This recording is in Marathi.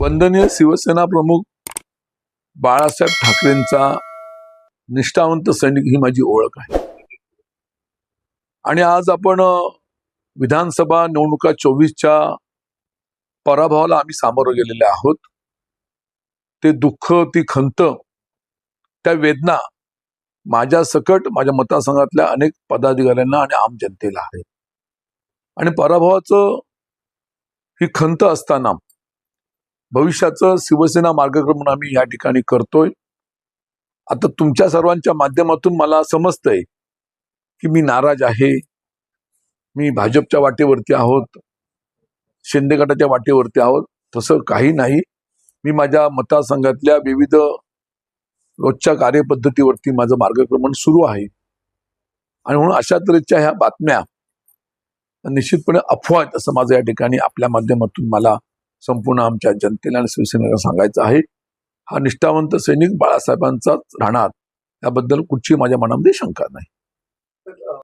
वंदनीय शिवसेना प्रमुख बाळासाहेब ठाकरेंचा निष्ठावंत सैनिक ही माझी ओळख आहे. आणि आज आपण विधानसभा निवडणुका चोवीसच्या पराभवाला आम्ही सामोरं गेलेले आहोत. ते दुःख ती खंत त्या वेदना माझ्या सकट माझ्या मतदारसंघातल्या अनेक पदाधिकाऱ्यांना आणि आम जनतेला आहे. आणि पराभवाचं ही खंत असताना भविष्याचं शिवसेना मार्गक्रमण आम्ही या ठिकाणी करतोय. आता तुमच्या सर्वांच्या माध्यमातून मला समजतंय की मी नाराज आहे. मी भाजपच्या वाटेवरती आहोत. शिंदे गटाच्या वाटेवरती आहोत. तसं काही नाही. मी माझ्या मतदारसंघातल्या विविध रोजच्या कार्यपद्धतीवरती माझं मार्गक्रमण सुरू आहे. आणि म्हणून अशा तऱ्हेच्या ह्या बातम्या निश्चितपणे अफवा आहेत असं माझं या ठिकाणी आपल्या माध्यमातून मला संपूर्ण आमच्या जनतेला आणि शिवसेनेला सांगायचं आहे. हा निष्ठावंत सैनिक बाळासाहेबांचाच राहणार. याबद्दल कुठची माझ्या मनामध्ये शंका नाही.